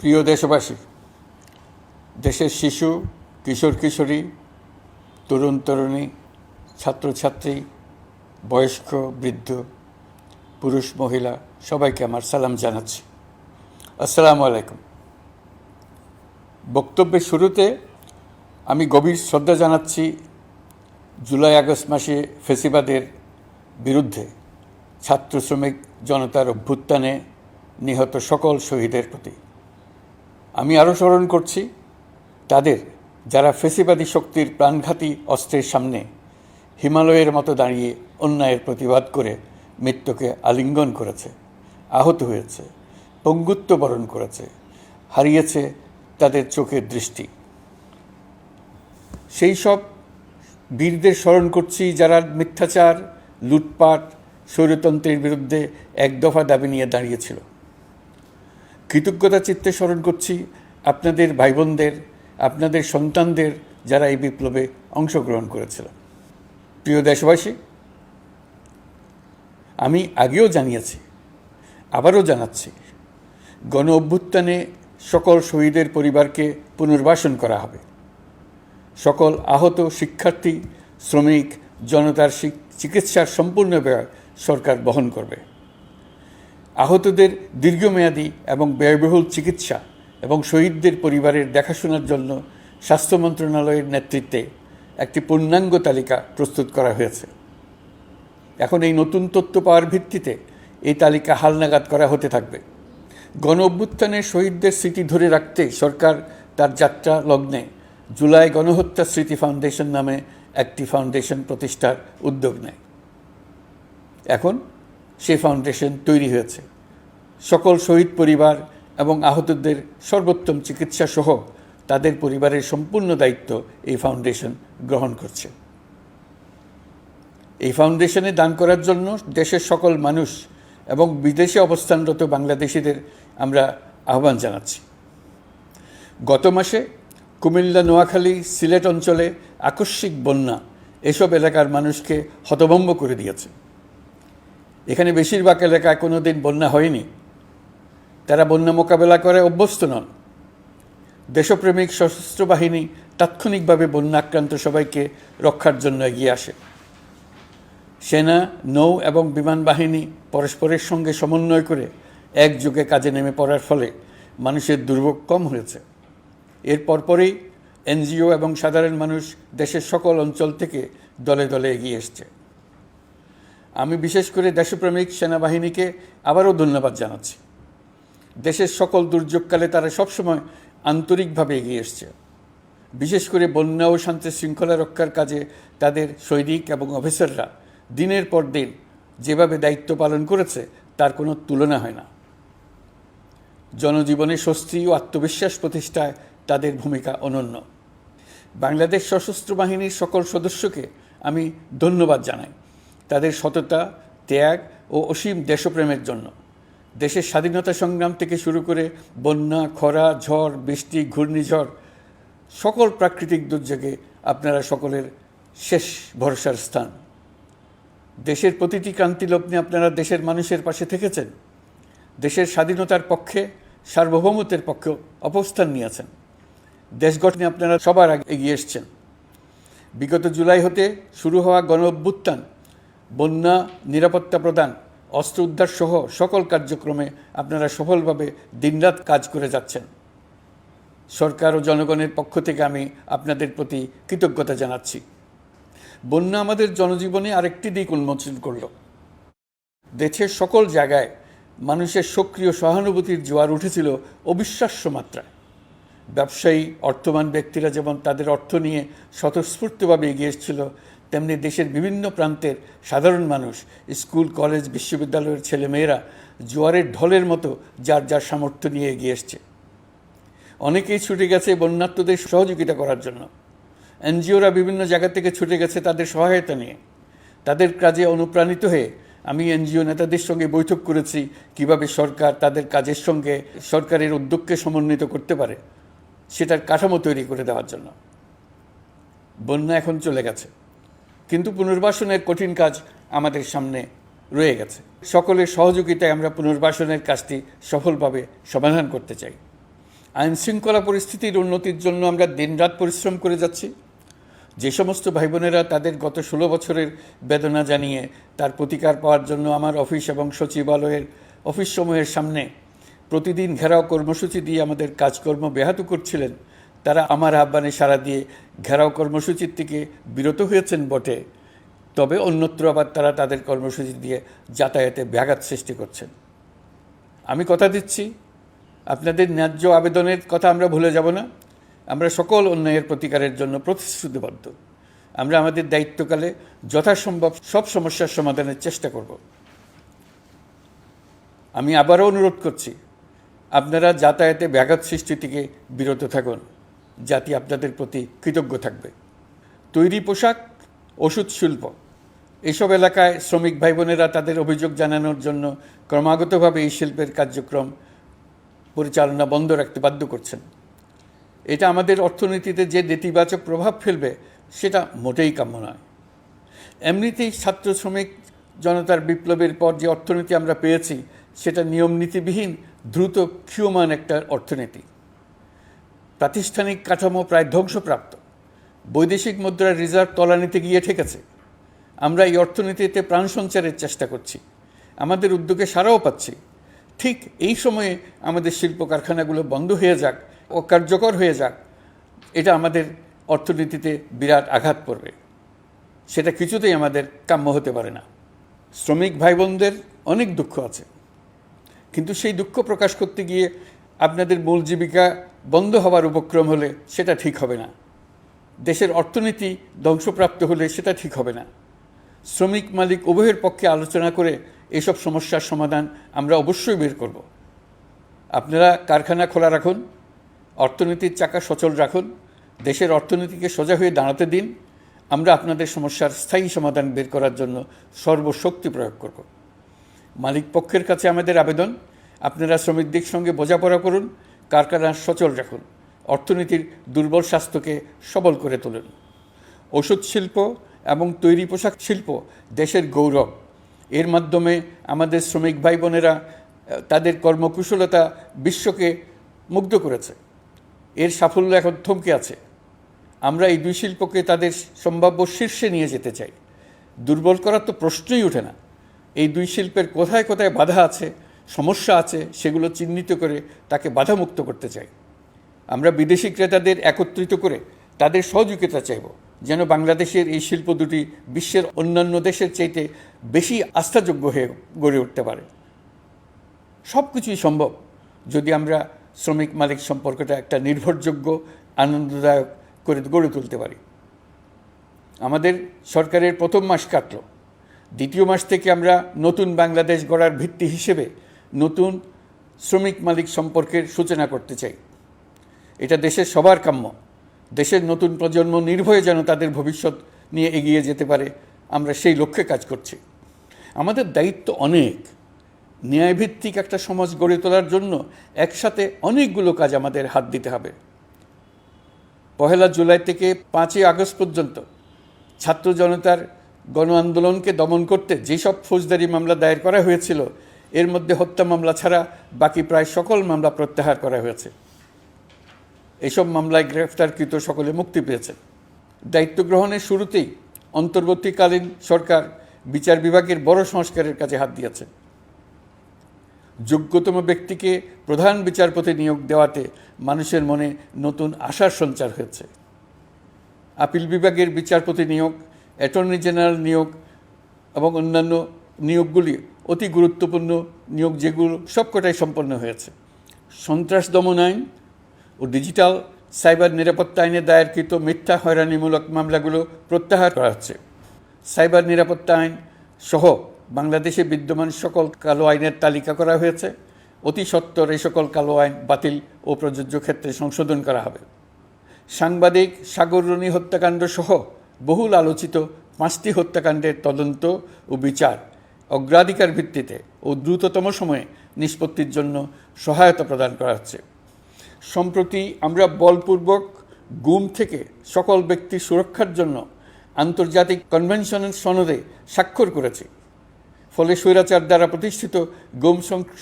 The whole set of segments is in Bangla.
প্রিয় দেশবাসী, দেশের শিশু, কিশোর, কিশোরী, তরুণ, তরুণী, ছাত্রছাত্রী, বয়স্ক, বৃদ্ধ, পুরুষ, মহিলা, সবাইকে আমার সালাম জানাচ্ছি। আসসালামু আলাইকুম। বক্তব্যের শুরুতে আমি গভীর শ্রদ্ধা জানাচ্ছি জুলাই আগস্ট মাসে ফেসিবাদের বিরুদ্ধে ছাত্র শ্রমিক জনতার অভ্যুত্থানে নিহত সকল শহীদের প্রতি। আমি আরও স্মরণ করছি, তাদের যারা ফেসিবাদী শক্তির প্রাণঘাতী অস্ত্রের সামনে হিমালয়ের মতো দাঁড়িয়ে অন্যায়ের প্রতিবাদ করে মৃত্যুকে আলিঙ্গন করেছে, আহত হয়েছে, পঙ্গুত্ব বরণ করেছে, হারিয়েছে তাদের চোখের দৃষ্টি। সেই সব বীরদের স্মরণ করছি যারা মিথ্যাচার, লুটপাট, স্বৈরতন্ত্রের বিরুদ্ধে এক দফা দাবি নিয়ে দাঁড়িয়েছিল। কৃতজ্ঞতা চিত্তে স্মরণ করছি আপনাদের ভাই বোনদের আপনাদের সন্তানদের যারা এই বিপ্লবে অংশগ্রহণ করেছিল। প্রিয় দেশবাসী, আমি আগেও জানিয়েছি, আবারও জানাচ্ছি, গণ অভ্যুত্থানে সকল শহীদের পরিবারকে পুনর্বাসন করা হবে। সকল আহত শিক্ষার্থী, শ্রমিক, জনতার চিকিৎসার সম্পূর্ণ ব্যয় সরকার বহন করবে। আহতদের দীর্ঘমেয়াদী এবং ব্যয়বহুল চিকিৎসা এবং শহীদদের পরিবারের দেখাশোনার জন্য স্বাস্থ্য মন্ত্রণালয়ের নেতৃত্বে একটি পূর্ণাঙ্গ তালিকা প্রস্তুত করা হয়েছে। এখন এই নতুন তথ্য পাওয়ার ভিত্তিতে এই তালিকা হালনাগাদ করা হতে থাকবে। গণ অভ্যুত্থানের শহীদদের স্মৃতি ধরে রাখতে সরকার তার যাত্রা লগ্নে জুলাই গণহত্যা স্মৃতি ফাউন্ডেশন নামে একটি ফাউন্ডেশন প্রতিষ্ঠার উদ্যোগ নেয়। এখন সেই ফাউন্ডেশন তৈরি হয়েছে। সকল শহীদ পরিবার এবং আহতদের সর্বোত্তম চিকিৎসা সহ তাদের পরিবারের সম্পূর্ণ দায়িত্ব এই ফাউন্ডেশন গ্রহণ করছে। এই ফাউন্ডেশনে দান করার জন্য দেশের সকল মানুষ এবং বিদেশে অবস্থানরত বাংলাদেশিদের আমরা আহ্বান জানাচ্ছি। গত মাসে কুমিল্লা, নোয়াখালী, সিলেট অঞ্চলে আকস্মিক বন্যা এসব এলাকার মানুষকে হতভম্ব করে দিয়েছে। এখানে বেশিরভাগ এলাকায় কোনো দিন বন্যা হয়নি। তারা বন্যা মোকাবেলা করে অভ্যস্ত নন। দেশপ্রেমিক সশস্ত্র বাহিনী তাৎক্ষণিকভাবে বন্যা আক্রান্ত সবাইকে রক্ষার জন্য এগিয়ে আসে। সেনা, নৌ এবং বিমান বাহিনী পরস্পরের সঙ্গে সমন্বয় করে একযোগে কাজে নেমে পড়ার ফলে মানুষের দুর্ভোগ কম হয়েছে। এর পরপরই এনজিও এবং সাধারণ মানুষ দেশের সকল অঞ্চল থেকে দলে দলে এগিয়ে এসছে। আমি বিশেষ করে দেশপ্রেমিক সেনাবাহিনীকে আবারও ধন্যবাদ জানাচ্ছি। দেশের সকল দুর্যোগকালে তারা সবসময় আন্তরিকভাবে এগিয়ে এসছে। বিশেষ করে বন্যা ও শান্তি শৃঙ্খলা রক্ষার কাজে তাদের সৈনিক এবং অফিসাররা দিনের পর দিন যেভাবে দায়িত্ব পালন করেছে, তার কোনো তুলনা হয় না। জনজীবনে স্বস্তি ও আত্মবিশ্বাস প্রতিষ্ঠায় তাদের ভূমিকা অনন্য। বাংলাদেশ সশস্ত্র বাহিনীর সকল সদস্যকে আমি ধন্যবাদ জানাই। তাদের সততা, ত্যাগ ও অসীম দেশপ্রেমের জন্য। দেশের স্বাধীনতা সংগ্রাম থেকে শুরু করে বন্যা, খরা, ঝড়, বৃষ্টি, ঘূর্ণিঝড়, সকল প্রাকৃতিক দুর্যোগে আপনারা সকলের শেষ ভরসার স্থান। দেশের প্রতিটি ক্রান্তি লগ্নে আপনারা দেশের মানুষের পাশে থেকেছেন। দেশের স্বাধীনতার পক্ষে, সার্বভৌমত্বের পক্ষে অবস্থান নিয়েছেন। দেশ গঠনে আপনারা সবার আগে এগিয়ে এসছেন। বিগত জুলাই হতে শুরু হওয়া গণ অভ্যুত্থান বন্যা নিরাপত্তা প্রদান, অস্ত্র উদ্ধার সহ সকল কার্যক্রমে আপনারা সফলভাবে দিনরাত কাজ করে যাচ্ছেন। সরকার ও জনগণের পক্ষ থেকে আমি আপনাদের প্রতি কৃতজ্ঞতা জানাচ্ছি। বন্যা আমাদের জনজীবনে আরেকটি দিক উন্মোচন করল। দেশের সকল জায়গায় মানুষের সক্রিয় সহানুভূতির জোয়ার উঠেছিল অবিশ্বাস্য মাত্রায়। ব্যবসায়ী, অর্থবান ব্যক্তিরা যেমন তাদের অর্থ নিয়ে স্বতঃস্ফূর্তভাবে এগিয়ে এসেছিল তেমনি দেশের বিভিন্ন প্রান্তের সাধারণ মানুষ, স্কুল, কলেজ, বিশ্ববিদ্যালয়ের ছেলেমেয়েরা জোয়ারের ঢলের মতো যার যার সামর্থ্য নিয়ে এগিয়ে এসছে। অনেকেই ছুটে গেছে বন্যাত্মদের সহযোগিতা করার জন্য। এনজিওরা বিভিন্ন জায়গা থেকে ছুটে গেছে তাদের সহায়তা নিয়ে। তাদের কাজে অনুপ্রাণিত হয়ে আমি এনজিও নেতাদের সঙ্গে বৈঠক করেছি, কীভাবে সরকার তাদের কাজের সঙ্গে সরকারের উদ্যোগকে সমন্বিত করতে পারে, সেটার কাঠামো তৈরি করে দেওয়ার জন্য। বন্যা এখন চলে গেছে। কিন্তু পুনর্বাসনের কঠিন কাজ আমাদের সামনে রয়ে গেছে। সকলের সহযোগিতায় আমরা পুনর্বাসনের কাজটি সফলভাবে সমাধান করতে চাই। আইন শৃঙ্খলা পরিস্থিতির উন্নতির জন্য আমরা দিনরাত পরিশ্রম করে যাচ্ছি। যে সমস্ত ভাই বোনেরা তাদের গত ষোলো বছরের বেদনা জানিয়ে তার প্রতিকার পাওয়ার জন্য আমার অফিস এবং সচিবালয়ের অফিস অফিসসমূহের সামনে প্রতিদিন ঘেরাও কর্মসূচি দিয়ে আমাদের কাজকর্ম ব্যাহত করছিলেন তারা আমার আহ্বানে সাড়া দিয়ে ঘেরাও কর্মসূচির থেকে বিরত হয়েছেন বটে। তবে অন্যত্র আবার তারা তাদের কর্মসূচি দিয়ে যাতায়াতে ব্যাঘাত সৃষ্টি করছেন। আমি কথা দিচ্ছি, আপনাদের ন্যায্য আবেদনের কথা আমরা ভুলে যাব না। আমরা সকল অন্যায়ের প্রতিকারের জন্য প্রতিশ্রুতিবদ্ধ। আমরা আমাদের দায়িত্বকালে যথাসম্ভব সব সমস্যার সমাধানের চেষ্টা করব। আমি আবারও অনুরোধ করছি, আপনারা যাতায়াতে ব্যাঘাত সৃষ্টি থেকে বিরত থাকুন। জাতি আপনাদের প্রতি কৃতজ্ঞ থাকবে। তৈরি পোশাক, ওষুধ, শিল্প, এসব এলাকায় শ্রমিক ভাই বোনেরা তাদের অভিযোগ জানানোর জন্য ক্রমাগতভাবে এই শিল্পের কার্যক্রম পরিচালনা বন্ধ রাখতে বাধ্য করছেন। এটা আমাদের অর্থনীতিতে যে নেতিবাচক প্রভাব ফেলবে, সেটা মোটেই কাম্য নয়। এমনিতেই ছাত্র শ্রমিক জনতার বিপ্লবের পর যে অর্থনীতি আমরা পেয়েছি, সেটা নিয়ম নীতিবিহীন দ্রুত ক্ষীয়মান একটা অর্থনীতি। প্রাতিষ্ঠানিক কাঠামো প্রায় ধ্বংসপ্রাপ্ত। বৈদেশিক মুদ্রার রিজার্ভ তলানিতে গিয়ে ঠেকেছে। আমরা এই অর্থনীতিতে প্রাণ সঞ্চারের চেষ্টা করছি। আমাদের উদ্যোগে সারাও পাচ্ছি। ঠিক এই সময়ে আমাদের শিল্প কারখানাগুলো বন্ধ হয়ে যাক ও কার্যকর হয়ে যাক, এটা আমাদের অর্থনীতিতে বিরাট আঘাত পড়বে। সেটা কিছুতেই আমাদের কাম্য হতে পারে না। শ্রমিক ভাই বোনদের অনেক দুঃখ আছে। কিন্তু সেই দুঃখ প্রকাশ করতে গিয়ে আপনাদের মূল জীবিকা বন্ধ হওয়ার উপক্রম হলে সেটা ঠিক হবে না। দেশের অর্থনীতি ধ্বংসপ্রাপ্ত হলে সেটা ঠিক হবে না। শ্রমিক মালিক উভয়ের পক্ষে আলোচনা করে এসব সমস্যার সমাধান আমরা অবশ্যই বের করব। আপনারা কারখানা খোলা রাখুন, অর্থনীতির চাকা সচল রাখুন, দেশের অর্থনীতিকে সোজা হয়ে দাঁড়াতে দিন। আমরা আপনাদের সমস্যার স্থায়ী সমাধান বের করার জন্য সর্বশক্তি প্রয়োগ করব। মালিক পক্ষের কাছে আমাদের আবেদন, আপনারা শ্রমিকদের সঙ্গে বোঝাপড়া করুন কারখানা সচল রাখুন। অর্থনীতির দুর্বল স্বাস্থ্যকে সবল করে তুলুন। ওষুধ শিল্প এবং তৈরি পোশাক শিল্প দেশের গৌরব। এর মাধ্যমে আমাদের শ্রমিক ভাই বোনেরা তাদের কর্মকুশলতা বিশ্বকে মুগ্ধ করেছে। এর সাফল্য এখন থমকে আছে। আমরা এই দুই শিল্পকে তাদের সম্ভাব্য শীর্ষে নিয়ে যেতে চাই। দুর্বল করার তো প্রশ্নই ওঠে না। এই দুই শিল্পের কোথায় কোথায় বাধা আছে সমস্যা আছে, সেগুলো চিহ্নিত করে তাকে বাধামুক্ত করতে চাই। আমরা বিদেশি ক্রেতাদের একত্রিত করে তাদের সহযোগিতা চাইব, যেন বাংলাদেশের এই শিল্প দুটি বিশ্বের অন্যান্য দেশের চাইতে বেশি আস্থাযোগ্য হয়ে গড়ে উঠতে পারে। সব কিছুই সম্ভব যদি আমরা শ্রমিক মালিক সম্পর্কটা একটা নির্ভরযোগ্য, আনন্দদায়ক করে গড়ে তুলতে পারি। আমাদের সরকারের প্রথম মাস কাটল। দ্বিতীয় মাস থেকে আমরা নতুন বাংলাদেশ গড়ার ভিত্তি হিসেবে নতুন শ্রমিক মালিক সম্পর্কের সূচনা করতে চাই। এটা দেশের সবার কাম্য। দেশের নতুন প্রজন্ম নির্ভয়ে যেন তাদের ভবিষ্যৎ নিয়ে এগিয়ে যেতে পারে, আমরা সেই লক্ষ্যে কাজ করছি। আমাদের দায়িত্ব অনেক। ন্যায়ভিত্তিক একটা সমাজ গড়ে তোলার জন্য একসাথে অনেকগুলো কাজ আমাদের হাত দিতে হবে। পহেলা জুলাই থেকে পাঁচই আগস্ট পর্যন্ত ছাত্র জনতার গণ আন্দোলনকে দমন করতে যেসব ফৌজদারি মামলা দায়ের করা হয়েছিল এর মধ্যে হত্যা মামলা ছাড়া বাকি প্রায় সকল মামলা প্রত্যাহার করা হয়েছে। এসব মামলায় গ্রেফতারকৃত সকলে মুক্তি পেয়েছে। দায়িত্ব গ্রহণের শুরুতেই অন্তর্বর্তীকালীন সরকার বিচার বিভাগের বড় সংস্কারের কাজে হাত দিয়েছে। যোগ্যতম ব্যক্তিকে প্রধান বিচারপতি নিয়োগ দেওয়াতে মানুষের মনে নতুন আশার সঞ্চার হয়েছে। আপিল বিভাগের বিচারপতি নিয়োগ, অ্যাটর্নি জেনারেল নিয়োগ এবং অন্যান্য নিয়োগগুলি অতি গুরুত্বপূর্ণ নিয়োগ যেগুলো সবকটাই সম্পন্ন হয়েছে। সন্ত্রাস দমন আইন ও ডিজিটাল সাইবার নিরাপত্তা আইনে দায়েরকৃত মিথ্যা হয়রানিমূলক মামলাগুলো প্রত্যাহার করা হচ্ছে। সাইবার নিরাপত্তা আইন সহ বাংলাদেশে বিদ্যমান সকল কালো আইনের তালিকা করা হয়েছে। অতি সত্বর এই সকল কালো আইন বাতিল ও প্রযোজ্য ক্ষেত্রে সংশোধন করা হবে। সাংবাদিক সাগররণী হত্যাকাণ্ড সহ বহুল আলোচিত পাঁচটি হত্যাকাণ্ডের তদন্ত ও বিচার অগ্রাধিকার ভিত্তিতে ও দ্রুততম সময়ে নিষ্পত্তির জন্য সহায়তা প্রদান করা হচ্ছে। সম্প্রতি আমরা বলপূর্বক গুম থেকে সকল ব্যক্তির সুরক্ষার জন্য আন্তর্জাতিক কনভেনশনের সনদে স্বাক্ষর করেছি। ফলে স্বৈরাচার দ্বারা প্রতিষ্ঠিত গুম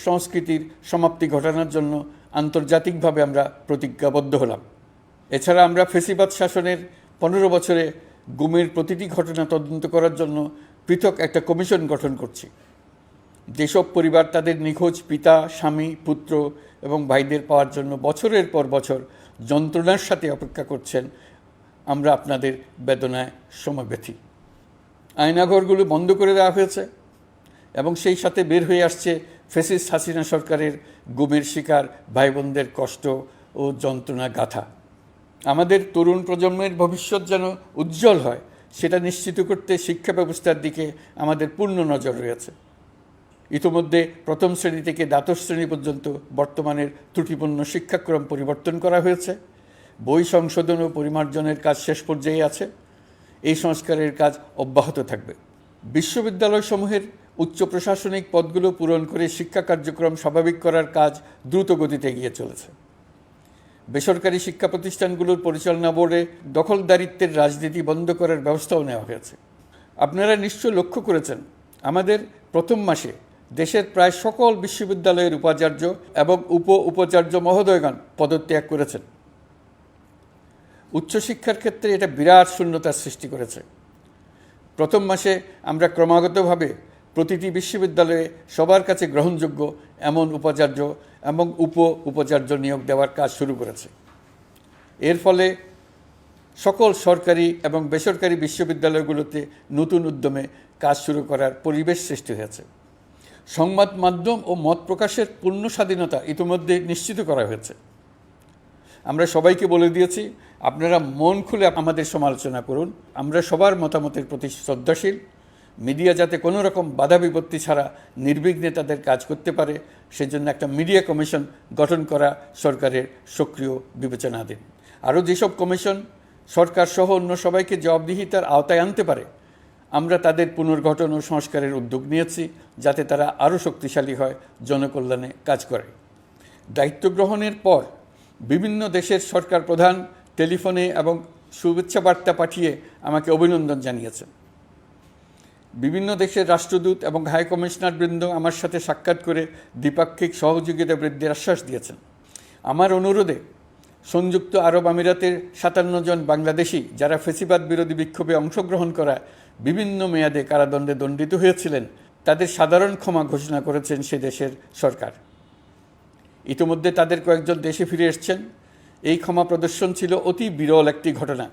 সংস্কৃতির সমাপ্তি ঘটানোর জন্য আন্তর্জাতিকভাবে আমরা প্রতিজ্ঞাবদ্ধ হলাম। এছাড়া আমরা ফেসিবাদ শাসনের পনেরো বছরে গুমের প্রতিটি ঘটনা তদন্ত করার জন্য পৃথক একটা কমিশন গঠন করছি। যেসব পরিবার তাদের নিখোঁজ পিতা, স্বামী, পুত্র এবং ভাইদের পাওয়ার জন্য বছরের পর বছর যন্ত্রণার সাথে অপেক্ষা করছেন, আমরা আপনাদের বেদনায় সমব্যথী আয়নাঘরগুলো বন্ধ করে দেওয়া হয়েছে এবং সেই সাথে বের হয়ে আসছে ফেসিস হাসিনা সরকারের গুমের শিকার ভাই বোনদের কষ্ট ও যন্ত্রণা গাথা আমাদের তরুণ প্রজন্মের ভবিষ্যৎ যেন উজ্জ্বল হয় সেটা নিশ্চিত করতে শিক্ষা ব্যবস্থার দিকে আমাদের পূর্ণ নজর রয়েছে। ইতোমধ্যে প্রথম শ্রেণি থেকে দ্বাদশ শ্রেণি পর্যন্ত বর্তমানের ত্রুটিপূর্ণ শিক্ষাক্রম পরিবর্তন করা হয়েছে। বই সংশোধন ও পরিমার্জনের কাজ শেষ পর্যায়ে আছে। এই সংস্কারের কাজ অব্যাহত থাকবে। বিশ্ববিদ্যালয়সমূহের উচ্চ প্রশাসনিক পদগুলো পূরণ করে শিক্ষা কার্যক্রম স্বাভাবিক করার কাজ দ্রুত গতিতে এগিয়ে চলেছে। বেসরকারি শিক্ষা প্রতিষ্ঠানগুলোর পরিচালনা বোর্ডে দখলদারিত্বের রাজনীতি বন্ধ করার ব্যবস্থাও নেওয়া হয়েছে। আপনারা নিশ্চয় লক্ষ্য করেছেন, আমাদের প্রথম মাসে দেশের প্রায় সকল বিশ্ববিদ্যালয়ের উপাচার্য এবং উপ উপাচার্য মহোদয়গণ পদত্যাগ করেছেন। উচ্চশিক্ষার ক্ষেত্রে এটা বিরাট শূন্যতার সৃষ্টি করেছে। প্রথম মাসে আমরা ক্রমাগতভাবে প্রতিটি বিশ্ববিদ্যালয়ে সবার কাছে গ্রহণযোগ্য এমন উপাচার্য এবং উপ উপাচার্য নিয়োগ দেওয়ার কাজ শুরু করেছে। এর ফলে সকল সরকারি এবং বেসরকারি বিশ্ববিদ্যালয়গুলোতে নতুন উদ্যমে কাজ শুরু করার পরিবেশ সৃষ্টি হয়েছে। সংবাদ মাধ্যম ও মত প্রকাশের পূর্ণ স্বাধীনতা ইতিমধ্যে নিশ্চিত করা হয়েছে। আমরা সবাইকে বলে দিয়েছি, আপনারা মন খুলে আমাদের সমালোচনা করুন। আমরা সবার মতামতের প্রতি শ্রদ্ধাশীল। মিডিয়া যাতে কোনো রকম বাধা বিপত্তি ছাড়া নির্বিঘ্নে তাদের কাজ করতে পারে, সেজন্য একটা মিডিয়া কমিশন গঠন করা সরকারের সক্রিয় বিবেচনাধীন আরও যেসব কমিশন সরকার সহ অন্য সবাইকে জবাবদিহিতার আওতায় আনতে পারে, আমরা তাদের পুনর্গঠন ও সংস্কারের উদ্যোগ নিয়েছি, যাতে তারা আরও শক্তিশালী হয়, জনকল্যাণে কাজ করে। দায়িত্ব গ্রহণের পর বিভিন্ন দেশের সরকার প্রধান টেলিফোনে এবং শুভেচ্ছা বার্তা পাঠিয়ে আমাকে অভিনন্দন জানিয়েছেন। বিভিন্ন দেশের রাষ্ট্রদূত এবং হাই কমিশনার বৃন্দ আমার সাথে সাক্ষাৎ করে দ্বিপাক্ষিক সহযোগিতা বৃদ্ধির আশ্বাস দিয়েছেন। আমার অনুরোধে সংযুক্ত আরব আমিরাতের সাতান্ন জন বাংলাদেশি যারা ফেসিবাদ বিরোধী বিক্ষোভে অংশগ্রহণ করা বিভিন্ন মেয়াদে কারাদণ্ডে দণ্ডিত হয়েছিলেন, তাদের সাধারণ ক্ষমা ঘোষণা করেছেন সে দেশের সরকার। ইতিমধ্যে তাদের কয়েকজন দেশে ফিরে এসছেন। এই ক্ষমা প্রদর্শন ছিল অতি বিরল একটি ঘটনা।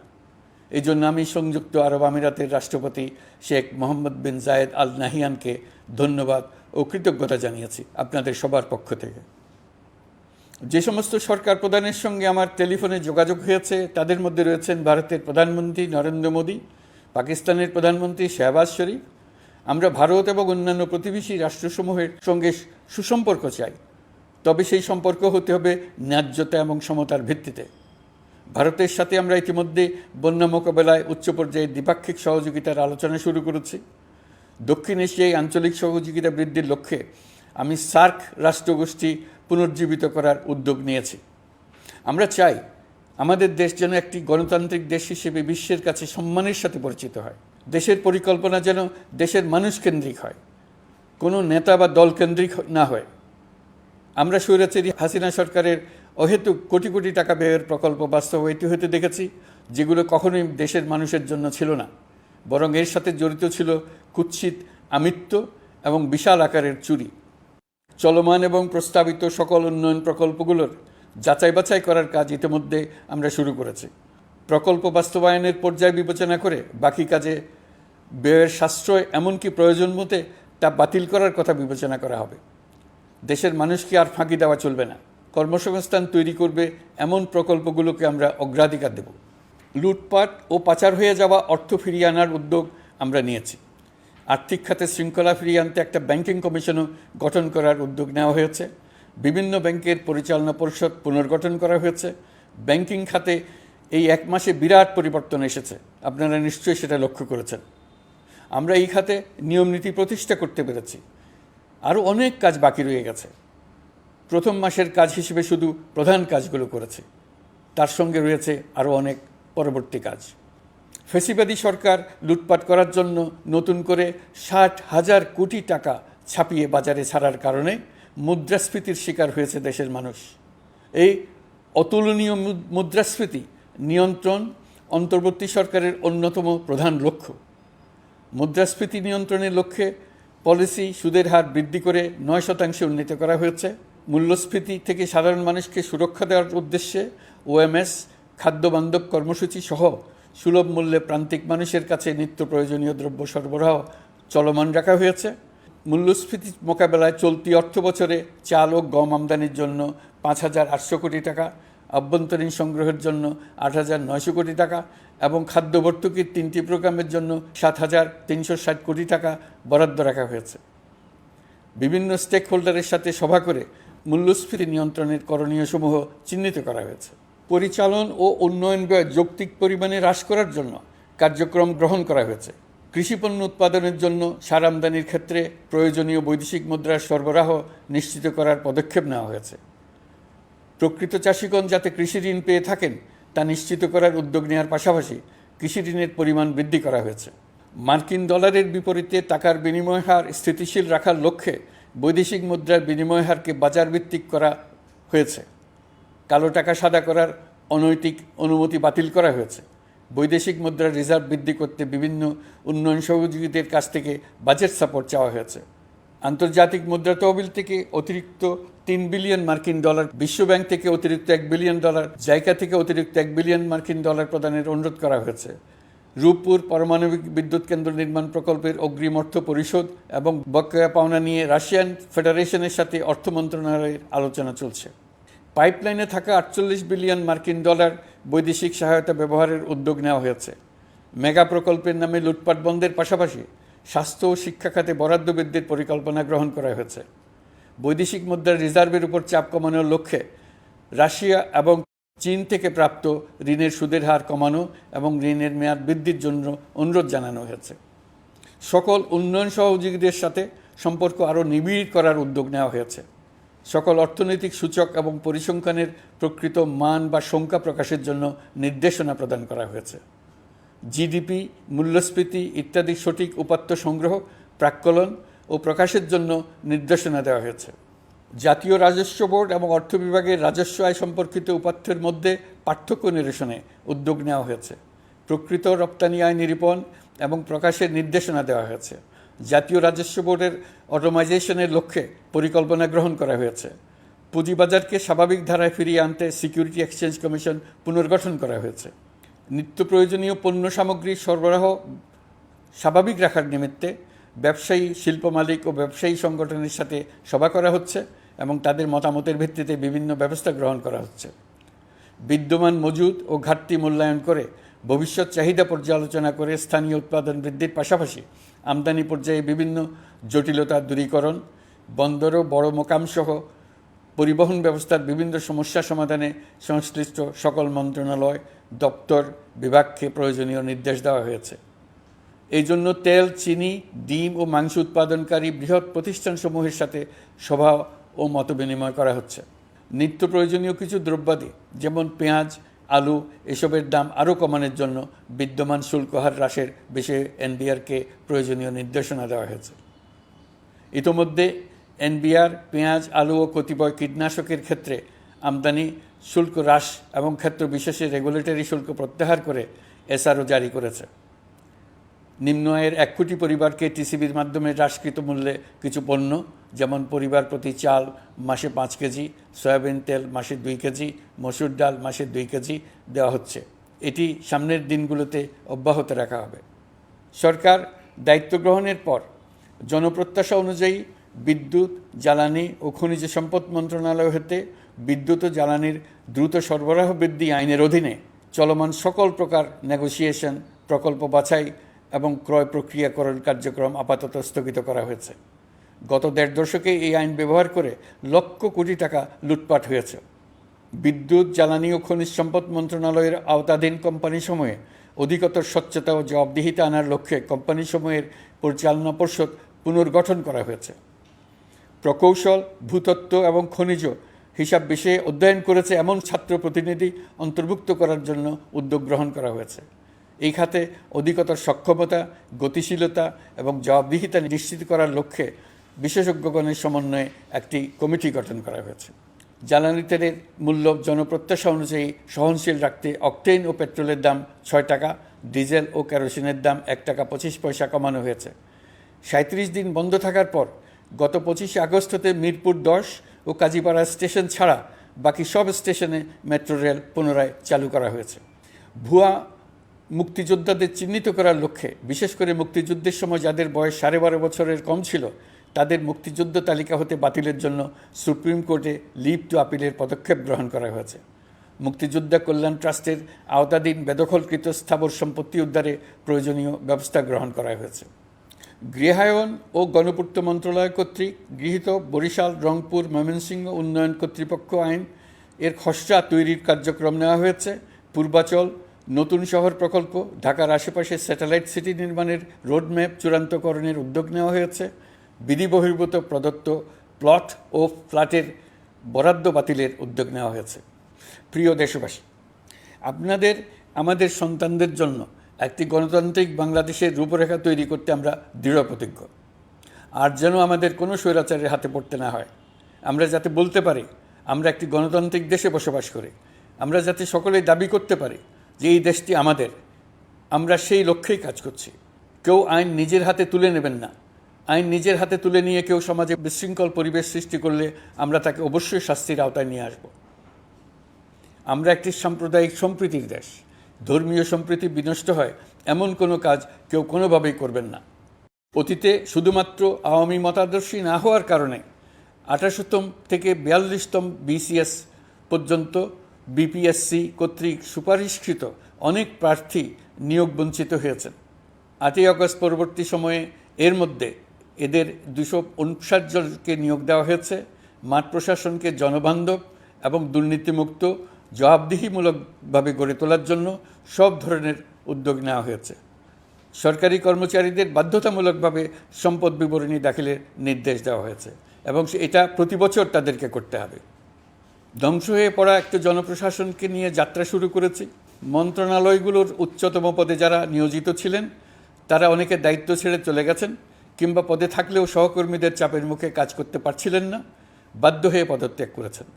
এই জন্য আমি সংযুক্ত আরব আমিরাতের রাষ্ট্রপতি শেখ মোহাম্মদ বিন জায়েদ আল নাহিয়ানকে ধন্যবাদ ও কৃতজ্ঞতা জানিয়েছি আপনাদের সবার পক্ষ থেকে। যে সমস্ত সরকার প্রধানের সঙ্গে আমার টেলিফোনে যোগাযোগ হয়েছে, তাদের মধ্যে রয়েছেন ভারতের প্রধানমন্ত্রী নরেন্দ্র মোদী, পাকিস্তানের প্রধানমন্ত্রী শেহবাজ শরীফ। আমরা ভারত এবং অন্যান্য প্রতিবেশী রাষ্ট্রসমূহের সঙ্গে সুসম্পর্ক চাই। তবে সেই সম্পর্ক হতে হবে ন্যায্যতা এবং সমতার ভিত্তিতে। ভারতের সাথে আমরা ইতিমধ্যে বন্যা মোকাবেলায় উচ্চ পর্যায়ে দ্বিপাক্ষিক সহযোগিতার আলোচনা শুরু করেছি। দক্ষিণ এশিয়ায় আঞ্চলিক সহযোগিতা বৃদ্ধির লক্ষ্যে আমি সার্ক রাষ্ট্রগোষ্ঠী পুনর্জীবিত করার উদ্যোগ নিয়েছি। আমরা চাই আমাদের দেশ যেন একটি গণতান্ত্রিক দেশ হিসেবে বিশ্বের কাছে সম্মানের সাথে পরিচিত হয়। দেশের পরিকল্পনা যেন দেশের মানুষ কেন্দ্রিক হয়, কোনো নেতা বা দল কেন্দ্রিক না হয়। আমরা স্বৈরাচারী হাসিনা সরকারের অহেতুক কোটি কোটি টাকা ব্যয়ের প্রকল্প বাস্তবায়িত হতে দেখেছি, যেগুলো কখনোই দেশের মানুষের জন্য ছিল না। বরং এর সাথে জড়িত ছিল কুৎসিত আমিত্ব এবং বিশাল আকারের চুরি। চলমান এবং প্রস্তাবিত সকল উন্নয়ন প্রকল্পগুলোর যাচাই বাছাই করার কাজ ইতিমধ্যে আমরা শুরু করেছি। প্রকল্প বাস্তবায়নের পর্যায় বিবেচনা করে বাকি কাজে ব্যয়ের সাশ্রয় এমনকি প্রয়োজন মতে তা বাতিল করার কথা বিবেচনা করা হবে। দেশের মানুষকে আর ফাঁকি দেওয়া চলবে না? কর্মসংস্থান তৈরি করবে, এমন প্রকল্পগুলোকে আমরা অগ্রাধিকার দেব। লুটপাট ও পাচার হয়ে যাওয়া অর্থ ফিরিয়ে আনার উদ্যোগ আমরা নিয়েছি। আর্থিক খাতে শৃঙ্খলা ফিরিয়ে আনতে একটা ব্যাংকিং কমিশনও গঠন করার উদ্যোগ নেওয়া হয়েছে। বিভিন্ন ব্যাংকের পরিচালনা পরিষদ পুনর্গঠন করা হয়েছে। ব্যাংকিং খাতে এই এক মাসে বিরাট পরিবর্তন এসেছে। আপনারা নিশ্চয়ই সেটা লক্ষ্য করেছেন। আমরা এই খাতে নিয়মনীতি প্রতিষ্ঠা করতে পেরেছি। আরও অনেক কাজ বাকি রয়ে গেছে। প্রথম মাসের কাজ হিসেবে শুধু প্রধান কাজগুলো করেছে। তার সঙ্গে রয়েছে আরও অনেক পরবর্তী কাজ। ফেসিবাদী সরকার লুটপাট করার জন্য নতুন করে ষাট হাজার কোটি টাকা ছাপিয়ে বাজারে ছাড়ার কারণে মুদ্রাস্ফীতির শিকার হয়েছে দেশের মানুষ। এই অতুলনীয় মুদ্রাস্ফীতি নিয়ন্ত্রণ অন্তর্বর্তী সরকারের অন্যতম প্রধান লক্ষ্য। মুদ্রাস্ফীতি নিয়ন্ত্রণের লক্ষ্যে পলিসি সুদের হার বৃদ্ধি করে নয় শতাংশে উন্নীত করা হয়েছে। মূল্যস্ফীতি থেকে সাধারণ মানুষকে সুরক্ষা দেওয়ার উদ্দেশ্যে ওএমএস খাদ্য বান্ধব কর্মসূচি সহ সুলভ মূল্যে প্রান্তিক মানুষের কাছে নিত্য প্রয়োজনীয় দ্রব্য সরবরাহ চলমান রাখা হয়েছে। মূল্যস্ফীতি মোকাবেলায় চলতি অর্থ বছরে চাল ও গম আমদানির জন্য পাঁচ হাজার আটশো কোটি টাকা, আভ্যন্তরীণ সংগ্রহের জন্য আট হাজার নয়শো কোটি টাকা এবং খাদ্য ভর্তুকির তিনটি প্রোগ্রামের জন্য সাত হাজার তিনশো ষাট কোটি টাকা বরাদ্দ রাখা হয়েছে। বিভিন্ন স্টেক হোল্ডারের সাথে সভা করে মূল্যস্ফীতি নিয়ন্ত্রণের করণীয় সমূহ চিহ্নিত করা হয়েছে। পরিচালন ও উন্নয়ন ব্যয় যৌক্তিক পরিমাণে হ্রাস করার জন্য কার্যক্রম গ্রহণ করা হয়েছে। কৃষিপণ্য উৎপাদনের জন্য সার আমদানির ক্ষেত্রে প্রয়োজনীয় বৈদেশিক মুদ্রার সরবরাহ নিশ্চিত করার পদক্ষেপ নেওয়া হয়েছে। প্রকৃত চাষিগণ যাতে কৃষি ঋণ পেয়ে থাকেন, তা নিশ্চিত করার উদ্যোগ নেওয়ার পাশাপাশি কৃষি ঋণের পরিমাণ বৃদ্ধি করা হয়েছে। মার্কিন ডলারের বিপরীতে টাকার বিনিময় হার স্থিতিশীল রাখার লক্ষ্যে বৈদেশিক মুদ্রার বিনিময় হারকে বাজার ভিত্তিক করা হয়েছে। কালো টাকা সাদা করার অনৈতিক অনুমতি বাতিল করা হয়েছে। বৈদেশিক মুদ্রার রিজার্ভ বৃদ্ধি করতে বিভিন্ন উন্নয়ন সহযোগীদের কাছ থেকে বাজেট সাপোর্ট চাওয়া হয়েছে। আন্তর্জাতিক মুদ্রা তহবিল থেকে অতিরিক্ত তিন বিলিয়ন মার্কিন ডলার, বিশ্বব্যাংক থেকে অতিরিক্ত এক বিলিয়ন ডলার জায়গা থেকে অতিরিক্ত এক বিলিয়ন মার্কিন ডলার প্রদানের অনুরোধ করা হয়েছে। রূপপুর পারমাণবিক বিদ্যুৎ কেন্দ্র নির্মাণ প্রকল্পের অগ্রিম অর্থ পরিশোধ এবং বকেয়া পাওনা নিয়ে রাশিয়ান ফেডারেশনের সাথে অর্থ মন্ত্রণালয়ের আলোচনা চলছে। পাইপলাইনে থাকা আটচল্লিশ বিলিয়ন মার্কিন ডলার বৈদেশিক সহায়তা ব্যবহারের উদ্যোগ নেওয়া হয়েছে। মেগা প্রকল্পের নামে লুটপাট বন্ধের পাশাপাশি স্বাস্থ্য ও শিক্ষা খাতে বরাদ্দ বৃদ্ধির পরিকল্পনা গ্রহণ করা হয়েছে। বৈদেশিক মুদ্রার রিজার্ভের উপর চাপ কমানোর লক্ষ্যে রাশিয়া এবং চীন থেকে প্রাপ্ত ঋণের সুদের হার কমানো এবং ঋণের মেয়াদ বৃদ্ধির জন্য অনুরোধ জানানো হয়েছে। সকল উন্নয়ন সহযোগীদের সাথে সম্পর্ক আরও নিবিড় করার উদ্যোগ নেওয়া হয়েছে। সকল অর্থনৈতিক সূচক এবং পরিসংখ্যানের প্রকৃত মান বা সংখ্যা প্রকাশের জন্য নির্দেশনা প্রদান করা হয়েছে। জিডিপি, মূল্যস্ফীতি ইত্যাদি সঠিক উপাত্ত সংগ্রহ, প্রাক্কলন ও প্রকাশের জন্য নির্দেশনা দেওয়া হয়েছে। জাতীয় রাজস্ব বোর্ড এবং অর্থ বিভাগের রাজস্ব আয় সম্পর্কিত উপাত্তের মধ্যে পার্থক্য নিরসনে উদ্যোগ নেওয়া হয়েছে। প্রকৃত রপ্তানি আয় নিরূপণ এবং প্রকাশের নির্দেশনা দেওয়া হয়েছে। জাতীয় রাজস্ব বোর্ডের অটোমাইজেশনের লক্ষ্যে পরিকল্পনা গ্রহণ করা হয়েছে। পুঁজিবাজারকে স্বাভাবিক ধারায় ফিরিয়ে আনতে সিকিউরিটি এক্সচেঞ্জ কমিশন পুনর্গঠন করা হয়েছে। নিত্য প্রয়োজনীয় পণ্য সামগ্রী সরবরাহ স্বাভাবিক রাখার নিমিত্তে ব্যবসায়ী, শিল্প মালিক ও ব্যবসায়ী সংগঠনের সাথে সভা করা হচ্ছে। এবং তাদের মতামতের ভিত্তিতে বিভিন্ন ব্যবস্থা গ্রহণ করা হচ্ছে। বিদ্যমান মজুদ ও ঘাটতি মূল্যায়ন করে ভবিষ্যৎ চাহিদা পর্যালোচনা করে স্থানীয় উৎপাদন বৃদ্ধির পাশাপাশি আমদানি পর্যায়ে বিভিন্ন জটিলতা দূরীকরণ, বন্দর ও বড় মোকামসহ পরিবহন ব্যবস্থার বিভিন্ন সমস্যা সমাধানে সংশ্লিষ্ট সকল মন্ত্রণালয়, দপ্তর, বিভাগকে প্রয়োজনীয় নির্দেশ দেওয়া হয়েছে। এই জন্য তেল, চিনি, ডিম ও মাংস উৎপাদনকারী বৃহৎ প্রতিষ্ঠানসমূহের সাথে সভা ও মতবিনিময় করা হচ্ছে। নিত্য প্রয়োজনীয় কিছু দ্রব্যাদি, যেমন পেঁয়াজ, আলু, এসবের দাম আরও কমানোর জন্য বিদ্যমান শুল্ক হার হ্রাসের বিষয়ে এনবিআরকে প্রয়োজনীয় নির্দেশনা দেওয়া হয়েছে। ইতোমধ্যে এনবিআর পেঁয়াজ, আলু ও কতিপয় কীটনাশকের ক্ষেত্রে আমদানি, শুল্ক হ্রাস এবং ক্ষেত্র বিশেষে রেগুলেটরি শুল্ক প্রত্যাহার করে এসআরও জারি করেছে। নিম্ন আয়ের এক কোটি পরিবারকে টিসিবির মাধ্যমে হ্রাসকৃত মূল্যে কিছু পণ্য, যেমন পরিবার প্রতি চাল মাসে পাঁচ কেজি, সয়াবিন তেল মাসে দুই কেজি, মসুর ডাল মাসে দুই কেজি দেওয়া হচ্ছে। এটি সামনের দিনগুলোতে অব্যাহত রাখা হবে। সরকার দায়িত্ব গ্রহণের পর জনপ্রত্যাশা অনুযায়ী বিদ্যুৎ, জ্বালানি ও খনিজ সম্পদ মন্ত্রণালয় হতে বিদ্যুৎ ও জ্বালানির দ্রুত সরবরাহ বৃদ্ধি আইনের অধীনে চলমান সকল প্রকার নেগোসিয়েশন প্রকল্প বাছাই এবং ক্রয় প্রক্রিয়াকরণ কার্যক্রম আপাতত স্থগিত করা হয়েছে। গত দেড় দশকে এই আইন ব্যবহার করে লক্ষ কোটি টাকা লুটপাট হয়েছে। বিদ্যুৎ, জ্বালানি ও খনিজ সম্পদ মন্ত্রণালয়ের আওতাধীন কোম্পানিসমূহে অধিকতর স্বচ্ছতা ও জবাবদিহিতা আনার লক্ষ্যে কোম্পানিসমূহের পরিচালনা পর্ষদ পুনর্গঠন করা হয়েছে। প্রকৌশল, ভূতত্ত্ব এবং খনিজ হিসাব বিষয়ে অধ্যয়ন করেছে এমন ছাত্র প্রতিনিধি অন্তর্ভুক্ত করার জন্য উদ্যোগ গ্রহণ করা হয়েছে। এই খাতে অধিকতর সক্ষমতা, গতিশীলতা এবং জবাবদিহিতা নিশ্চিত করার লক্ষ্যে বিশেষজ্ঞগণের সমন্বয়ে একটি কমিটি গঠন করা হয়েছে। জ্বালানি তেলের মূল্য জনপ্রত্যাশা অনুযায়ী সহনশীল রাখতে অকটেন ও পেট্রোলের দাম ছয় টাকা, ডিজেল ও কেরোসিনের দাম এক টাকা পঁচিশ পয়সা কমানো হয়েছে। সাঁত্রিশ দিন বন্ধ থাকার পর গত পঁচিশে আগস্ট হতে মিরপুর দশ ও কাজীপাড়া স্টেশন ছাড়া বাকি সব স্টেশনে মেট্রো রেল পুনরায় চালু করা হয়েছে। ভুয়া মুক্তিযোদ্ধাদের চিহ্নিত করার লক্ষ্যে, বিশেষ করে মুক্তিযুদ্ধের সময় যাদের বয়স সাড়ে বারো বছরের কম ছিল, তাদের মুক্তিযুদ্ধ তালিকা হতে বাতিলের জন্য সুপ্রিম কোর্টে লিভ টু আপিলের পদক্ষেপ গ্রহণ করা হয়েছে। মুক্তিযোদ্ধা কল্যাণ ট্রাস্টের আওতাধীন বেদখলকৃত স্থাবর সম্পত্তি উদ্ধারে প্রয়োজনীয় ব্যবস্থা গ্রহণ করা হয়েছে। গৃহায়ন ও গণপূর্ত মন্ত্রণালয় কর্তৃক গৃহীত বরিশাল, রংপুর, ময়মনসিংহ উন্নয়ন কর্তৃপক্ষ আইন, এর খসড়া তৈরির কার্যক্রম নেওয়া হয়েছে। পূর্বাচল নতুন শহর প্রকল্প, ঢাকার আশেপাশে স্যাটেলাইট সিটি নির্মাণের রোডম্যাপ চূড়ান্তকরণের উদ্যোগ নেওয়া হয়েছে, বিধি বহির্ভূত প্রদত্ত প্লট ও ফ্ল্যাটের বরাদ্দ বাতিলের উদ্যোগ নেওয়া হয়েছে। প্রিয় দেশবাসী, আপনাদের, আমাদের সন্তানদের জন্য একটি গণতান্ত্রিক বাংলাদেশের রূপরেখা তৈরি করতে আমরা দৃঢ় প্রতিজ্ঞ। আর যেন আমাদের কোনো স্বৈরাচারের হাতে পড়তে না হয়। আমরা যাতে বলতে পারি, আমরা একটি গণতান্ত্রিক দেশে বসবাস করি। আমরা যাতে সকলেই দাবি করতে পারি যে এই দেশটি আমাদের, আমরা সেই লক্ষ্যেই কাজ করছি। কেউ আইন নিজের হাতে তুলে নেবেন না। আইন নিজের হাতে তুলে নিয়ে কেউ সমাজে বিশৃঙ্খল পরিবেশ সৃষ্টি করলে আমরা তাকে অবশ্যই শাস্তির আওতায় নিয়ে আসব। আমরা একটি সাম্প্রদায়িক সম্প্রীতির দেশ। ধর্মীয় সম্প্রীতি বিনষ্ট হয়, এমন কোনো কাজ কেউ কোনোভাবেই করবেন না। অতীতে শুধুমাত্র আওয়ামী মতাদর্শী না হওয়ার কারণে আঠাশোতম থেকে বিয়াল্লিশতম বিসিএস পর্যন্ত বিপিএসসি কর্তৃক সুপারিশকৃত অনেক প্রার্থী নিয়োগ বঞ্চিত হয়েছেন। আটই আগস্ট পরবর্তী সময়ে এর মধ্যে এদের দুশো উনষাট জনকে নিয়োগ দেওয়া হয়েছে। মাঠ প্রশাসনকে জনবান্ধব এবং দুর্নীতিমুক্ত, জবাবদিহিমূলকভাবে গড়ে তোলার জন্য সব ধরনের উদ্যোগ নেওয়া হয়েছে। সরকারি কর্মচারীদের বাধ্যতামূলকভাবে সম্পদ বিবরণী দাখিলের নির্দেশ দেওয়া হয়েছে এবং এটা প্রতি বছর তাদেরকে করতে হবে। ধ্বংস হয়ে পড়া একটা জনপ্রশাসনকে নিয়ে যাত্রা শুরু করেছি। মন্ত্রণালয়গুলোর উচ্চতম পদে যারা নিয়োজিত ছিলেন, তারা অনেকে দায়িত্ব ছেড়ে চলে গেছেন কিংবা পদে থাকলেও সহকর্মীদের চাপের মুখে কাজ করতে পারছিলেন না, বাধ্য হয়ে পদত্যাগ করেছেন।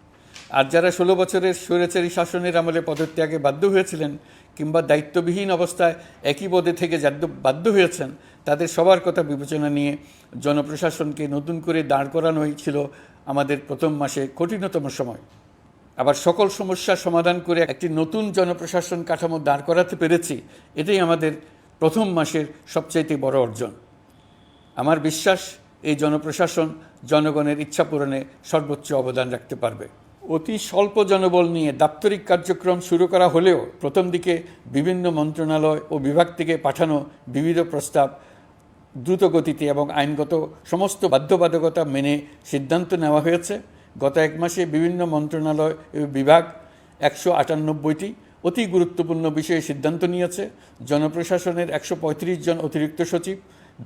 আর যারা ষোলো বছরের স্বৈরাচারী শাসনের আমলে পদত্যাগে বাধ্য হয়েছিলেন কিংবা দায়িত্ববিহীন অবস্থায় একই পদে থেকে বাধ্য হয়েছেন, তাদের সবার কথা বিবেচনা নিয়ে জনপ্রশাসনকে নতুন করে দাঁড় করানোই ছিল আমাদের প্রথম মাসে কঠিনতম সময়। আবার সকল সমস্যার সমাধান করে একটি নতুন জনপ্রশাসন কাঠামো দাঁড় করাতে পেরেছি, এটাই আমাদের প্রথম মাসের সবচাইতে বড় অর্জন। আমার বিশ্বাস, এই জনপ্রশাসন জনগণের ইচ্ছা পূরণে সর্বোচ্চ অবদান রাখতে পারবে। অতি স্বল্প জনবল নিয়ে দাপ্তরিক কার্যক্রম শুরু করা হলেও প্রথম দিকে বিভিন্ন মন্ত্রণালয় ও বিভাগ থেকে পাঠানো বিবিধ প্রস্তাব দ্রুত গতিতে এবং আইনগত সমস্ত বাধ্যবাধকতা মেনে সিদ্ধান্ত নেওয়া হয়েছে। গত এক মাসে বিভিন্ন মন্ত্রণালয় বিভাগ একশো আটানব্বইটি অতি গুরুত্বপূর্ণ বিষয়ে সিদ্ধান্ত নিয়েছে। জনপ্রশাসনের একশো পঁয়ত্রিশ জন অতিরিক্ত সচিব,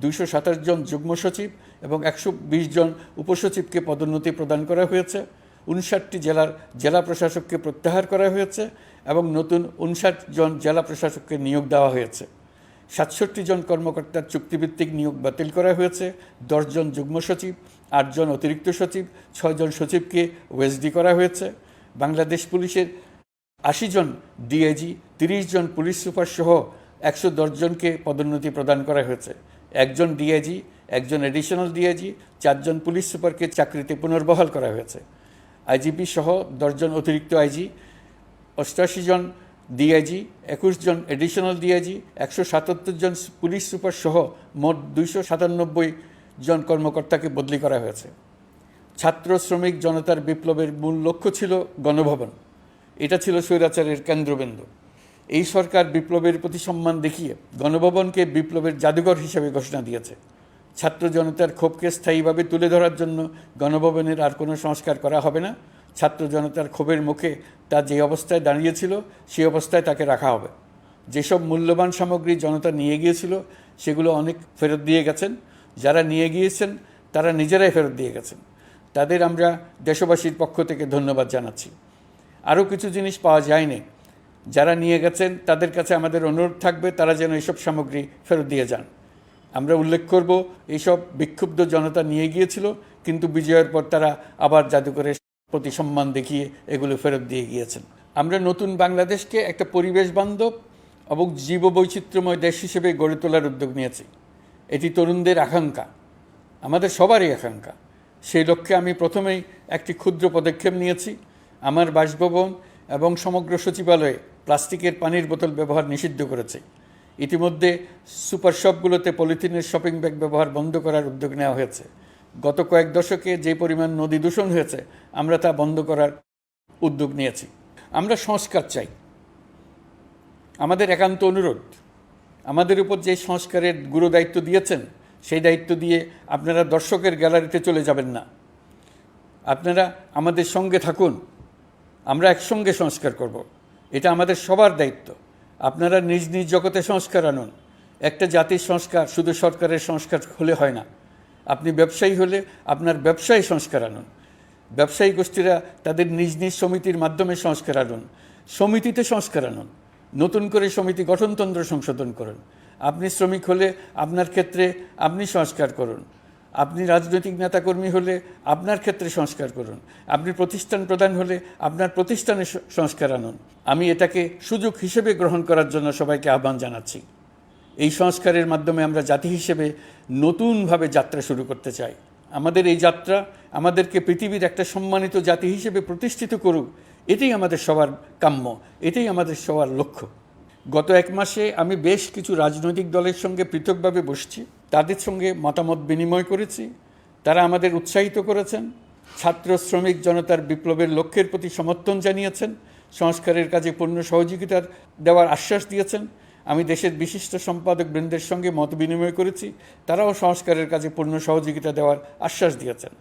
দুইশো সাতাশ জন যুগ্ম সচিব এবং একশো বিশ জন উপসচিবকে পদোন্নতি প্রদান করা হয়েছে। উনষাটটি জেলার জেলা প্রশাসককে প্রত্যাহার করা হয়েছে এবং নতুন উনষাট জন জেলা প্রশাসককে নিয়োগ দেওয়া হয়েছে। সাতষট্টি জন কর্মকর্তার চুক্তিভিত্তিক নিয়োগ বাতিল করা হয়েছে। দশজন যুগ্ম সচিব আটজন অতিরিক্ত সচিব, ছয়জন সচিবকে ওয়েসডি করা হয়েছে। বাংলাদেশ পুলিশের আশি জন ডিআইজি তিরিশ জন পুলিশ সুপার সহ একশো জনকে পদোন্নতি প্রদান করা হয়েছে। একজন ডিআইজি, একজন এডিশনাল ডিআইজি, চারজন পুলিশ সুপারকে চাকরিতে পুনর্বহাল করা হয়েছে। আইজিপি সহ দশজন অতিরিক্ত আইজি অষ্টাশি জন ডিআইজি একুশ জন এডিশনাল ডিআইজি, একশো সাতাত্তর জন পুলিশ সুপার সহ মোট দুইশো সাতানব্বই জন কর্মকর্তাকে বদলি করা হয়েছে। ছাত্র শ্রমিক জনতার বিপ্লবের মূল লক্ষ্য ছিল গণভবন। এটা ছিল স্বৈরাচারের কেন্দ্রবিন্দু। এই সরকার বিপ্লবের প্রতি সম্মান দেখিয়ে গণভবনকে বিপ্লবের জাদুঘর হিসেবে ঘোষণা দিয়েছে। ছাত্র জনতার ক্ষোভকে স্থায়ীভাবে তুলে ধরার জন্য গণভবনের আর কোনো সংস্কার করা হবে না। ছাত্র জনতার ক্ষোভের মুখে তা যে অবস্থায় দাঁড়িয়েছিল সেই অবস্থায় তাকে রাখা হবে। যেসব মূল্যবান সামগ্রী জনতা নিয়ে গিয়েছিল, সেগুলো অনেক ফেরত দিয়ে গেছেন। যারা নিয়ে গিয়েছেন, তারা নিজেরাই ফেরত দিয়ে গেছেন। তাদের আমরা দেশবাসীর পক্ষ থেকে ধন্যবাদ জানাচ্ছি। আরও কিছু জিনিস পাওয়া যায়নি। যারা নিয়ে গেছেন, তাদের কাছে আমাদের অনুরোধ থাকবে, তারা যেন এইসব সামগ্রী ফেরত দিয়ে যান। আমরা উল্লেখ করব এইসব বিক্ষুব্ধ জনতা নিয়ে গিয়েছিল, কিন্তু বিজয়ের পর তারা আবার জাদুঘরে প্রতি সম্মান দেখিয়ে এগুলো ফেরত দিয়ে গিয়েছেন। আমরা নতুন বাংলাদেশকে একটা পরিবেশ বান্ধব এবং জীববৈচিত্র্যময় দেশ হিসেবে গড়ে তোলার উদ্যোগ নিয়েছি। এটি তরুণদের আকাঙ্ক্ষা। আমাদের সবারই আকাঙ্ক্ষা। সেই লক্ষ্যে আমি প্রথমেই একটি ক্ষুদ্র পদক্ষেপ নিয়েছি। আমার বাসভবন এবং সমগ্র সচিবালয়ে প্লাস্টিকের পানির বোতল ব্যবহার নিষিদ্ধ করেছে। ইতিমধ্যে সুপার শপগুলোতে পলিথিনের শপিং ব্যাগ ব্যবহার বন্ধ করার উদ্যোগ নেওয়া হয়েছে। গত কয়েক দশকে যে পরিমাণ নদী দূষণ হয়েছে, আমরা তা বন্ধ করার উদ্যোগ নিয়েছি। আমরা সংস্কার চাই। আমাদের একান্ত অনুরোধ আমাদের উপর যে সংস্কারের গুরু দায়িত্ব দিয়েছেন, সেই দায়িত্ব দিয়ে আপনারা দর্শকের গ্যালারিতে চলে যাবেন না। আপনারা আমাদের সঙ্গে থাকুন। আমরা একসঙ্গে সংস্কার করব। এটা আমাদের সবার দায়িত্ব। আপনারা নিজ নিজ জগতে সংস্কার আনুন। একটা জাতির সংস্কার শুধু সরকারের সংস্কার হলে হয় না। আপনি ব্যবসায়ী হলে আপনার ব্যবসায়ী সংস্কার আনুন। ব্যবসায়ী গোষ্ঠীরা তাদের নিজ নিজ সমিতির মাধ্যমে সংস্কার আনুন। সমিতিতে সংস্কার আনুন। নতুন করে সমিতি গঠনতন্ত্র সংশোধন করুন। আপনি শ্রমিক হলে আপনার ক্ষেত্রে আপনি সংস্কার করুন। আপনি রাজনৈতিক নেতাকর্মী হলে আপনার ক্ষেত্রে সংস্কার করুন। আপনি প্রতিষ্ঠান প্রধান হলে আপনার প্রতিষ্ঠানে সংস্কার আনুন। আমি এটাকে সুযোগ হিসেবে গ্রহণ করার জন্য সবাইকে আহ্বান জানাচ্ছি। এই সংস্কারের মাধ্যমে আমরা জাতি হিসেবে নতুনভাবে যাত্রা শুরু করতে চাই। আমাদের এই যাত্রা আমাদেরকে পৃথিবীর একটা সম্মানিত জাতি হিসেবে প্রতিষ্ঠিত করুক। এটাই আমাদের সবার কাম্য, এটাই আমাদের সবার লক্ষ্য। গত এক মাসে আমি বেশ কিছু রাজনৈতিক দলের সঙ্গে পৃথকভাবে বসছি, তাদের সঙ্গে মতামত বিনিময় করেছি, তারা আমাদের উৎসাহিত করেছেন, ছাত্র শ্রমিক জনতার বিপ্লবের লক্ষ্যের প্রতি সমর্থন জানিয়েছেন, সংস্কারের কাজে পূর্ণ সহযোগিতার দেওয়ার আশ্বাস দিয়েছেন, আমি দেশের বিশিষ্ট সম্পাদক বৃন্দের সঙ্গে মত বিনিময় করেছি, তারাও সংস্কারের কাজে পূর্ণ সহযোগিতা দেওয়ার আশ্বাস দিয়েছেন।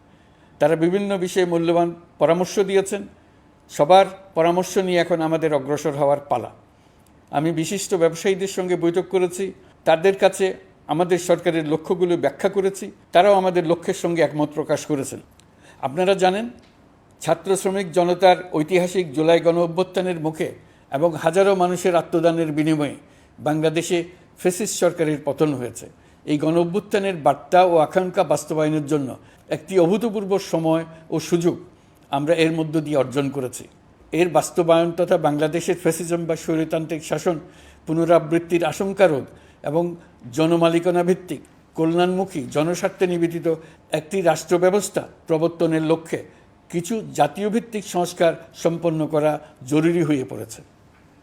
তারা বিভিন্ন বিষয়ে মূল্যবান পরামর্শ দিয়েছেন সবার পরামর্শ নিয়ে এখন আমাদের অগ্রসর হওয়ার পালা। আমি বিশিষ্ট ব্যবসায়ীদের সঙ্গে বৈঠক করেছি, তাদের কাছে আমাদের সরকারের লক্ষ্যগুলো ব্যাখ্যা করেছি, তারাও আমাদের লক্ষ্যের সঙ্গে একমত প্রকাশ করেছেন। আপনারা জানেন, ছাত্র শ্রমিক জনতার ঐতিহাসিক জুলাই গণ অভ্যুত্থানের মুখে এবং হাজারো মানুষের আত্মদানের বিনিময়ে বাংলাদেশে ফেসিস্ট সরকারের পতন হয়েছে। এই গণ অভ্যুত্থানের বার্তা ও আকাঙ্ক্ষা বাস্তবায়নের জন্য একটি অভূতপূর্ব সময় ও সুযোগ আমরা এর মধ্য দিয়ে অর্জন করেছি। এর বাস্তবায়ন তথা বাংলাদেশের ফ্যাসিজম বা স্বৈরতান্ত্রিক শাসন, পুনরাবৃত্তির আশঙ্কা রোধ এবং জনমালিকানা ভিত্তিক কল্যাণমুখী, জনস্বার্থে নিবেদিত একটি রাষ্ট্র ব্যবস্থা প্রবর্তনের লক্ষ্যে কিছু জাতীয় ভিত্তিক সংস্কার সম্পন্ন করা জরুরি হয়ে পড়েছে।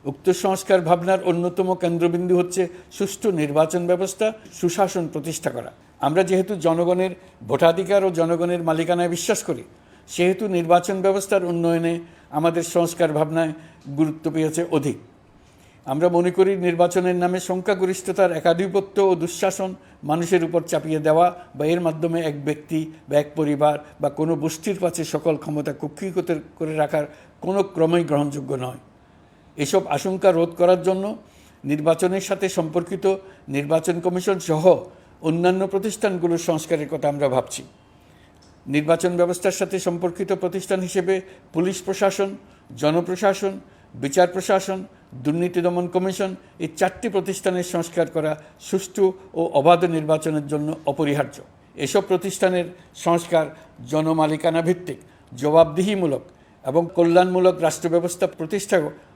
উক্ত সংস্কার ভাবনার অন্যতম কেন্দ্রবিন্দু হচ্ছে সুষ্ঠু নির্বাচন ব্যবস্থা, সুশাসন প্রতিষ্ঠা করা। আমরা যেহেতু জনগণের ভোটাধিকার ও জনগণের মালিকানায় বিশ্বাস করি সেহেতু নির্বাচন ব্যবস্থার উন্নয়নে আমাদের সংস্কার ভাবনায় গুরুত্ব পেয়েছে অধিক। আমরা মনে করি নির্বাচনের নামে সংখ্যাগরিষ্ঠতার একাধিপত্য ও দুঃশাসন মানুষের উপর চাপিয়ে দেওয়া বা এর মাধ্যমে এক ব্যক্তি বা এক পরিবার বা কোনো গোষ্ঠীর কাছে সকল ক্ষমতা কক্ষীগত করে রাখার কোনো ক্রমেই গ্রহণযোগ্য নয়। এসব আশঙ্কা রোধ করার জন্য নির্বাচনের সাথে সম্পর্কিত নির্বাচন কমিশন সহ অন্যান্য প্রতিষ্ঠানগুলোর সংস্কারের কথা আমরা ভাবছি। নির্বাচন ব্যবস্থার সাথে সম্পর্কিত প্রতিষ্ঠান হিসেবে পুলিশ প্রশাসন, জনপ্রশাসন, বিচার প্রশাসন, দুর্নীতি দমন কমিশন এই চারটি প্রতিষ্ঠানের সংস্কার করা সুষ্ঠু ও অবাধ নির্বাচনের জন্য অপরিহার্য। এসব প্রতিষ্ঠানের সংস্কার জনমালিকানা ভিত্তিক জবাবদিহিমূলক এবং কল্যাণমূলক রাষ্ট্র ব্যবস্থা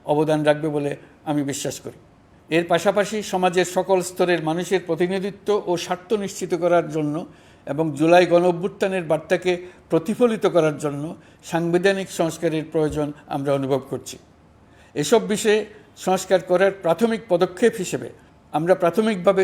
অবদান রাখবে বলে আমি বিশ্বাস করি। এর পাশাপাশি সমাজের সকল স্তরের মানুষের প্রতিনিধিত্ব ও স্বার্থ নিশ্চিত করার জন্য এবং জুলাই গণঅভ্যুত্থানের বার্তাকে প্রতিফলিত করার জন্য সাংবিধানিক সংস্কারের প্রয়োজন আমরা অনুভব করছি। এসব বিষয়ে সংস্কার করার প্রাথমিক পদক্ষেপ হিসেবে আমরা প্রাথমিকভাবে